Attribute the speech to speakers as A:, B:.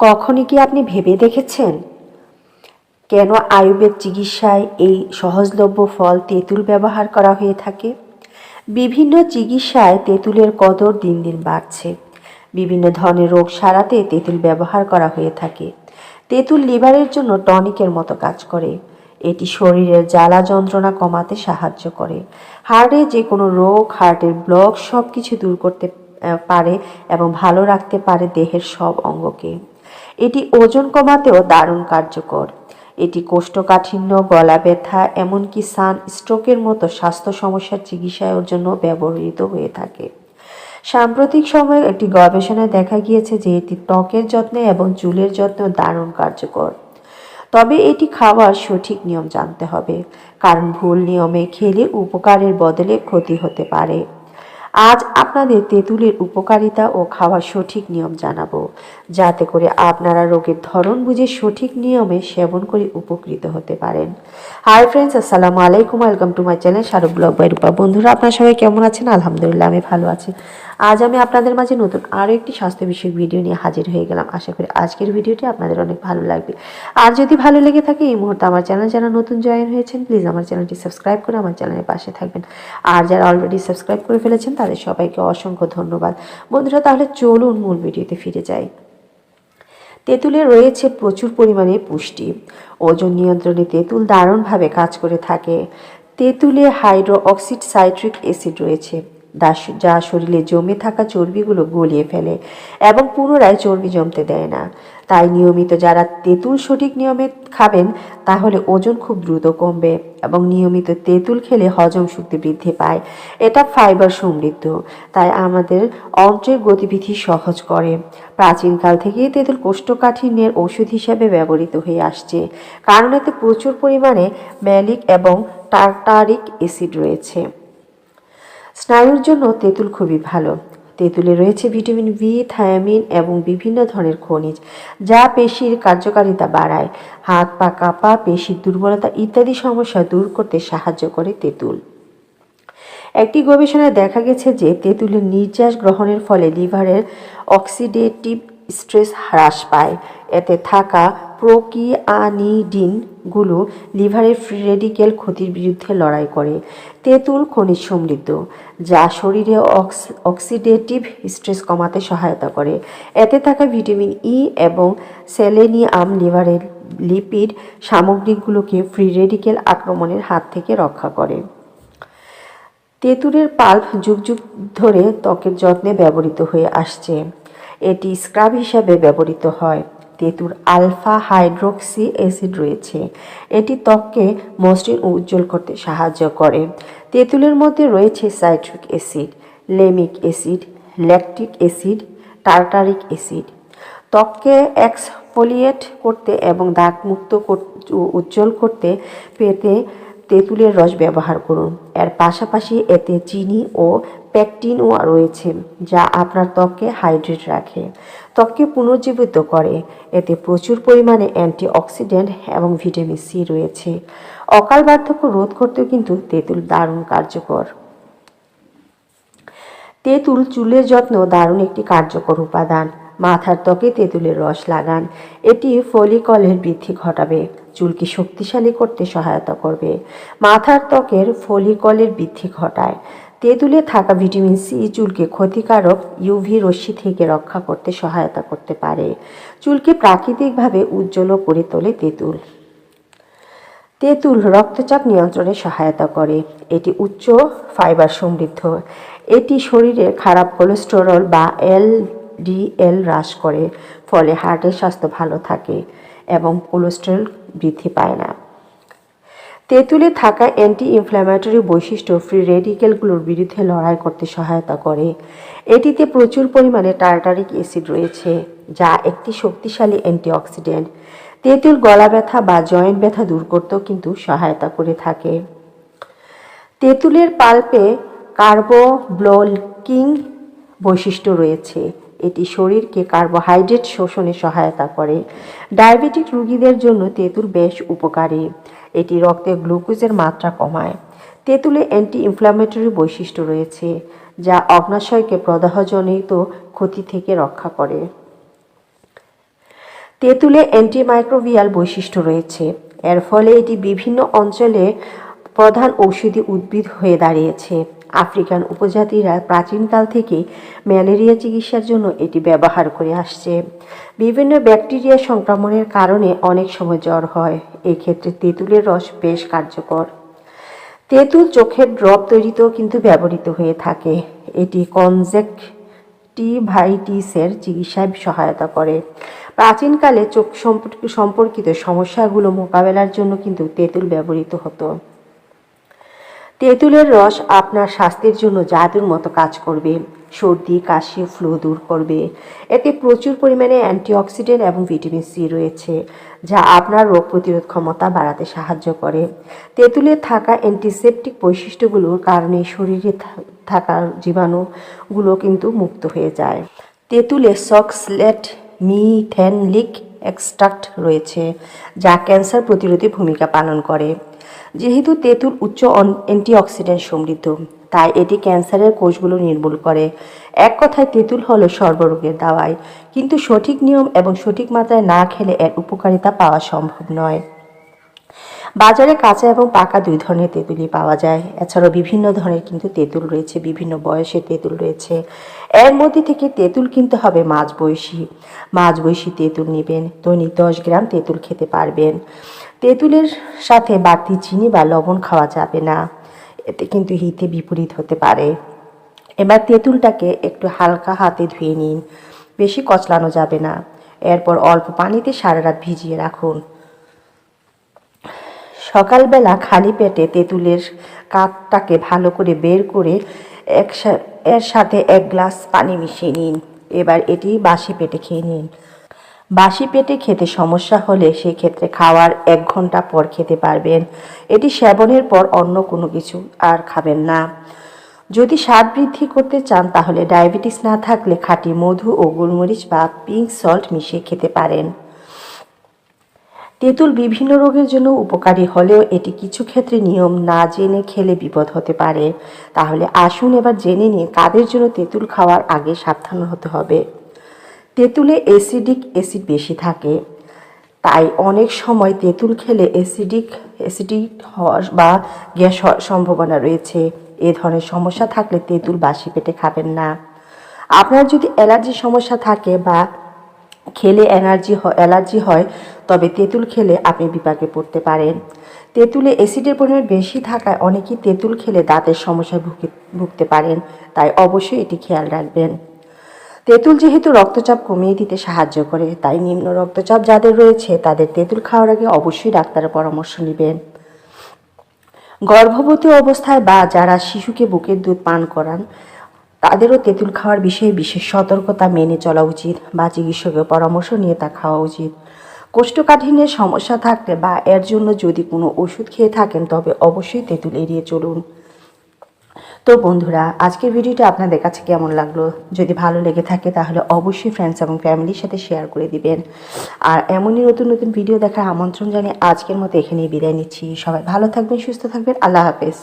A: কখনই কি আপনি ভেবে দেখেছেন? কেন আয়ুর্বেদ চিকিৎসায় এই সহজলভ্য ফল তেঁতুল ব্যবহার করা হয়ে থাকে? বিভিন্ন চিকিৎসায় তেঁতুলের কদর দিন দিন বাড়ছে। বিভিন্ন ধরনের রোগ সারাতে তেঁতুল ব্যবহার করা হয়ে থাকে। তেঁতুল লিভারের জন্য টনিকের মতো কাজ করে। এটি শরীরের জ্বালা যন্ত্রণা কমাতে সাহায্য করে। হার্টে যে কোনো রোগ, হার্টের ব্লক সব কিছু দূর করতে পারে এবং ভালো রাখতে পারে দেহের সব অঙ্গকে। এটি ওজন কমাতেও দারুণ কার্যকর। এটি কোষ্ঠকাঠিন্য, গলা ব্যথা, এমনকি সান স্ট্রোকের মতো স্বাস্থ্য সমস্যার চিকিৎসার জন্য ব্যবহৃত হয়ে থাকে। সাম্প্রতিক সময়ে একটি গবেষণায় দেখা গিয়েছে যে এটি ত্বকের যত্নে এবং চুলের যত্নে দারুণ কার্যকর। তবে এটি খাওয়ার সঠিক নিয়ম জানতে হবে, কারণ ভুল নিয়মে খেলে উপকারের বদলে ক্ষতি হতে পারে। আজ আপনাদের তেঁতুলের উপকারিতা ও খাওয়ার সঠিক নিয়ম জানাব। যাতে করে আপনারা রোগের ধরন বুঝে সঠিক নিয়মে সেবন করে উপকৃত হতে পারেন। হাই ফ্রেন্ডস আসসালামু আলাইকুম। Welcome to my channel Shahrukh blog by Rupa বন্ধুরা, আপনার সবাই কেমন আছেন? আলহামদুলিল্লাহ, আমি ভালো আছি। আজ আমি আপনাদের মাঝে নতুন আরও একটি স্বাস্থ্য বিষয়ক ভিডিও নিয়ে হাজির হয়ে গেলাম। আশা করি আজকের ভিডিওটি আপনাদের অনেক ভালো লাগবে। আর যদি ভালো লেগে থাকে, এই মুহূর্তে আমার চ্যানেল যারা নতুন জয়েন হয়েছেন, প্লিজ আমার চ্যানেলটি সাবস্ক্রাইব করে আমার চ্যানেলের পাশে থাকবেন। আর যারা অলরেডি সাবস্ক্রাইব করে ফেলেছেন, তাদের সবাইকে অসংখ্য ধন্যবাদ। বন্ধুরা, তাহলে চলুন মূল ভিডিওতে ফিরে যাই। তেঁতুলে রয়েছে প্রচুর পরিমাণে পুষ্টি। ওজন নিয়ন্ত্রণে তেঁতুল দারুণভাবে কাজ করে থাকে। তেঁতুলে হাইড্রো অক্সিড সাইট্রিক অ্যাসিড রয়েছে। যা শরীরে জমে থাকা চর্বিগুলো গলিয়ে ফেলে এবং পুনরায় চর্বি জমতে দেয় না। তাই নিয়মিত যারা তেঁতুল সঠিক নিয়মে খাবেন, তাহলে ওজন খুব দ্রুত কমবে এবং নিয়মিত তেঁতুল খেলে হজম শক্তি বৃদ্ধি পায়। এটা ফাইবার সমৃদ্ধ, তাই আমাদের অন্ত্রের গতিবিধি সহজ করে। প্রাচীনকাল থেকেই তেঁতুল কোষ্ঠকাঠিন্যের ওষুধ হিসাবে ব্যবহৃত হয়ে আসছে। কারণ এতে প্রচুর পরিমাণে ম্যালিক এবং টার্টারিক অ্যাসিড রয়েছে। স্নায়ুর জন্য তেঁতুল খুবই ভালো। তেঁতুলে রয়েছে ভিটামিন বি থায়ামিন এবং বিভিন্ন ধরনের খনিজ, যা পেশির কার্যকারিতা বাড়ায়। হাত, পা কাঁপা পেশির দুর্বলতা ইত্যাদি সমস্যা দূর করতে সাহায্য করে তেঁতুল। একটি গবেষণায় দেখা গেছে যে তেঁতুলের নির্যাস গ্রহণের ফলে লিভারের অক্সিডেটিভ স্ট্রেস হ্রাস পায়। এতে থাকা প্রোকিয়ানিডিনগুলো লিভারের ফ্রি রেডিকেল ক্ষতির বিরুদ্ধে লড়াই করে। তেঁতুল খনিজ সমৃদ্ধ, যা শরীরে অক্স- অক্সিডেটিভ স্ট্রেস কমাতে সহায়তা করে। এতে থাকা ভিটামিন ই এবং সেলেনিয়াম লিভারের লিপিড সামগ্রীগুলোকে ফ্রি রেডিকেল আক্রমণের হাত থেকে রক্ষা করে। তেঁতুলের পাল্প যুগ যুগ ধরে ত্বকের যত্নে ব্যবহৃত হয়ে আসছে। এটি স্ক্রাব হিসাবে ব্যবহৃত হয়। তেঁতুর আলফা হাইড্রোক্সি অ্যাসিড রয়েছে। এটি ত্বককে মসৃণ উজ্জ্বল করতে সাহায্য করে। তেঁতুলের মধ্যে রয়েছে citric acid, লেমিক acid, lactic acid, tartaric acid. ত্বককে এক্সফোলিয়েট করতে এবং দাগমুক্ত উজ্জ্বল করতে পেতে তেঁতুলের রস ব্যবহার করুন। এর পাশাপাশি এতে চিনি ও প্যাকটিনও রয়েছে, যা আপনার ত্বককে হাইড্রেট রাখে। ত্বককে পুনর্জীবিত করে। এতে প্রচুর পরিমাণে অ্যান্টিঅক্সিডেন্ট এবং ভিটামিন সি রয়েছে। অকাল বার্ধক্য রোধ করতেও কিন্তু তেঁতুল দারুণ কার্যকর। তেঁতুল চুলের যত্ন দারুণ একটি কার্যকর উপাদান। মাথার ত্বকে তেঁতুলের রস লাগান। এটি ফলিকলের বৃদ্ধি ঘটাবে। চুলকে শক্তিশালী করতে সহায়তা করবে। মাথার ত্বকের ফলিকলের বৃদ্ধি ঘটায়। তেঁতুলে থাকা ভিটামিন সি চুলকে ক্ষতিকারক ইউভি রশ্মি থেকে রক্ষা করতে সহায়তা করতে পারে। চুলকে প্রাকৃতিকভাবে উজ্জ্বল করে তোলে তেঁতুল। তেঁতুল রক্তচাপ নিয়ন্ত্রণে সহায়তা করে। এটি উচ্চ ফাইবার সমৃদ্ধ। এটি শরীরের খারাপ কোলেস্টেরল বা এল এলডিএল হ্রাস করে, ফলে হার্টের স্বাস্থ্য ভালো থাকে। এবং কোলেস্টেরল বৃদ্ধি পায় না। তেঁতুলে থাকা অ্যান্টি ইনফ্ল্যামেটরি বৈশিষ্ট্য ফ্রি রেডিকেলগুলোর বিরুদ্ধে লড়াই করতে সহায়তা করে। এটিতে প্রচুর পরিমাণে টার্টারিক অ্যাসিড রয়েছে, যা একটি শক্তিশালী অ্যান্টিঅক্সিডেন্ট তেঁতুল গলা ব্যথা বা জয়েন্ট ব্যথা দূর করতেও কিন্তু সহায়তা করে থাকে। তেঁতুলের পাল্পে কার্বোব্লোকিং বৈশিষ্ট্য রয়েছে এটি শরীরকে কার্বোহাইড্রেট শোষণে সহায়তা করে। ডায়াবেটিক রোগীদের জন্য তেঁতুল বেশ উপকারী। এটি রক্তে গ্লুকোজের মাত্রা কমায়। তেঁতুলে অ্যান্টি ইনফ্ল্যামেটরি বৈশিষ্ট্য রয়েছে, যা অগ্নাশয়কে প্রদাহজনিত ক্ষতি থেকে রক্ষা করে। তেঁতুলে অ্যান্টিমাইক্রোবিয়াল বৈশিষ্ট্য রয়েছে। এর ফলে এটি বিভিন্ন অঞ্চলে প্রধান ঔষধি উদ্ভিদ হয়ে দাঁড়িয়েছে। আফ্রিকান উপজাতিরা প্রাচীনকাল থেকে ম্যালেরিয়া চিকিৎসার জন্য এটি ব্যবহার করে আসছে। বিভিন্ন ব্যাকটেরিয়া সংক্রমণের কারণে অনেক সময় জ্বর হয়। এক্ষেত্রে তেঁতুলের রস বেশ কার্যকর। তেঁতুল চোখের ড্রপ তৈরিতেও কিন্তু ব্যবহৃত হয়ে থাকে। এটি কনজেক্টিভাইটিসের চিকিৎসায় সহায়তা করে। প্রাচীনকালে চোখ সম্পর্ক সম্পর্কিত সমস্যাগুলো মোকাবেলার জন্য কিন্তু তেঁতুল ব্যবহৃত হতো। তেঁতুলের রস আপনার স্বাস্থ্যের জন্য জাদুর মতো কাজ করবে। সর্দি, কাশি, ফ্লু দূর করবে। এতে প্রচুর পরিমাণে অ্যান্টিঅক্সিডেন্ট এবং ভিটামিন সি রয়েছে, যা আপনার রোগ প্রতিরোধ ক্ষমতা বাড়াতে সাহায্য করে। তেঁতুলে থাকা অ্যান্টিসেপটিক বৈশিষ্ট্যগুলোর কারণে শরীরে থাকা জীবাণুগুলো কিন্তু মুক্ত হয়ে যায়। তেঁতুলে সক্সলেট মিথেনলিক এক্সট্রাক্ট রয়েছে, যা ক্যান্সার প্রতিরোধে ভূমিকা পালন করে। যেহেতু তেঁতুল উচ্চ অ্যান্টিঅক্সিডেন্ট সমৃদ্ধ, তাই এটি ক্যান্সারের কোষগুলো নির্মূল করে। এক কথায়, তেঁতুল হলো সর্বরোগের দাওয়াই, কিন্তু সঠিক নিয়ম এবং সঠিক মাত্রায় না খেলে এর উপকারিতা পাওয়া সম্ভব নয়। বাজারে কাঁচা এবং পাকা দুই ধরনের তেঁতুলই পাওয়া যায়। এছাড়াও বিভিন্ন ধরনের কিন্তু তেঁতুল রয়েছে, বিভিন্ন বয়সের তেঁতুল রয়েছে। এর মধ্যে থেকে তেঁতুল কিনতে হবে মাঝ বয়সী মাঝ বয়সী তেঁতুল নেবেন, দৈনিক দশ গ্রাম তেঁতুল খেতে পারবেন। তেঁতুলের সাথে বাড়তি চিনি বা লবণ খাওয়া যাবে না। এতে কিন্তু হিতে বিপরীত হতে পারে। এবার তেঁতুলটাকে একটু হালকা হাতে ধুয়ে নিন। বেশি কচলানো যাবে না। এরপর অল্প পানিতে সারা রাত ভিজিয়ে রাখুন। সকালবেলা খালি পেটে তেঁতুলের কাঠটাকে ভালো করে বের করে এক এর সাথে এক গ্লাস পানি মিশিয়ে নিন। এবার এটি বাসি পেটে খেয়ে নিন। বাসি পেটে খেতে সমস্যা হলে সেই ক্ষেত্রে খাওয়ার এক ঘণ্টা পর খেতে পারবেন। এটি সেবনের পর অন্য কোনো কিছু আর খাবেন না। যদি স্বাদ বৃদ্ধি করতে চান, তাহলে ডায়াবেটিস না থাকলে খাঁটি মধু ও গোলমরিচ বা পিঙ্ক সল্ট মিশিয়ে খেতে পারেন। তেঁতুল বিভিন্ন রোগের জন্য উপকারী হলেও এটি কিছু ক্ষেত্রে নিয়ম না জেনে খেলে বিপদ হতে পারে। তাহলে আসুন এবার জেনে নিয়ে কাদের জন্য তেঁতুল খাওয়ার আগে সাবধান হতে হবে। তেঁতুলে অ্যাসিডিক অ্যাসিড বেশি থাকে, তাই অনেক সময় তেঁতুল খেলে অ্যাসিডিক অ্যাসিডিক হওয়ার বা গ্যাস হওয়ার সম্ভাবনা রয়েছে। এ ধরনের সমস্যা থাকলে তেঁতুল বাসি পেটে খাবেন না। আপনার যদি অ্যালার্জির সমস্যা থাকে বা খেলে এনার্জি অ্যালার্জি হয়, তবে তেঁতুল খেলে আপনি বিপাকে পড়তে পারেন। তেঁতুলে অ্যাসিডের পরিমাণ বেশি থাকায় অনেকেই তেঁতুল খেলে দাঁতের সমস্যায় ভুগে ভুগতে পারেন, তাই অবশ্যই এটি খেয়াল রাখবেন। তেঁতুল যেহেতু রক্তচাপ কমিয়ে দিতে সাহায্য করে, তাই নিম্ন রক্তচাপ যাদের রয়েছে, তাদের তেঁতুল খাওয়ার আগে অবশ্যই ডাক্তারের পরামর্শ নেবেন। গর্ভবতী অবস্থায় বা যারা শিশুকে বুকের দুধ পান করান, তাদেরও তেঁতুল খাওয়ার বিষয়ে বিশেষ সতর্কতা মেনে চলা উচিত বা চিকিৎসকের পরামর্শ নিয়ে তা খাওয়া উচিত। কোষ্ঠকাঠিন্যের সমস্যা থাকলে বা এর জন্য যদি কোনো ওষুধ খেয়ে থাকেন, তবে অবশ্যই তেঁতুল এড়িয়ে চলুন। তো বন্ধুরা, আজকের ভিডিওটা আপনাদের কাছে কেমন লাগল? যদি ভালো লেগে থাকে, তাহলে অবশ্যই ফ্রেন্ডস এবং ফ্যামিলির সাথে শেয়ার করে দিবেন। আর এমনই নতুন নতুন ভিডিও দেখার আমন্ত্রণ জানিয়ে আজকের মতো এখানেই বিদায় নিচ্ছি। সবাই ভালো থাকবেন, সুস্থ থাকবেন। আল্লাহ হাফেজ।